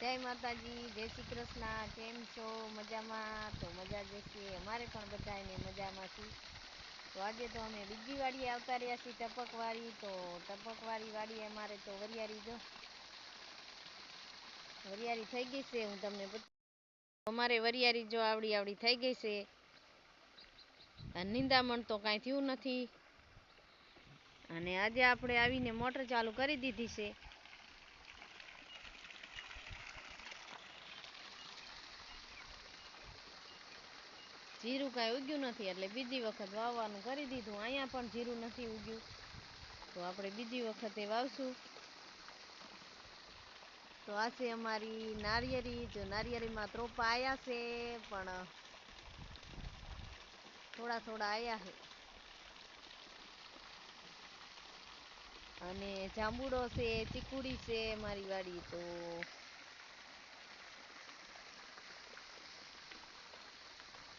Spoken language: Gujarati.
જય માતાજી, જય શ્રી કૃષ્ણ, કેમ છો? મજામાં? તો મજા જ છીએ અમારે પણ બધાને મજામાં છીએ. તો આજે તો અમે બીજી વાડીએ આવતા રહ્યા છીએ ટપકવાળી તો ટપકવાળી વાડીએ અમારે તો વરિયાળી જો. વરિયાળી થઈ ગઈ છે, હું તમને અમારે વરિયાળી જો આવડી આવડી થઈ ગઈ છે. નિંદામણ તો કાંઈ થયું નથી. અને આજે આપણે આવીને મોટર ચાલુ કરી દીધી છે. જીરું કાંઈ ઉગ્યું નથી એટલે બીજી વખત વાવવાનું કરી દીધું. અહીંયા પણ જીરું નથી ઉગ્યું. તો આપણે બીજી વખતે વાવશું. તો આ છે અમારી નારિયેરી. જો નારિયેરીમાં ત્રોપા આવ્યા છે, પણ થોડા થોડા આવ્યા છે. અને જાંબુડો છે, ચીકુડી છે મારી વાડી. તો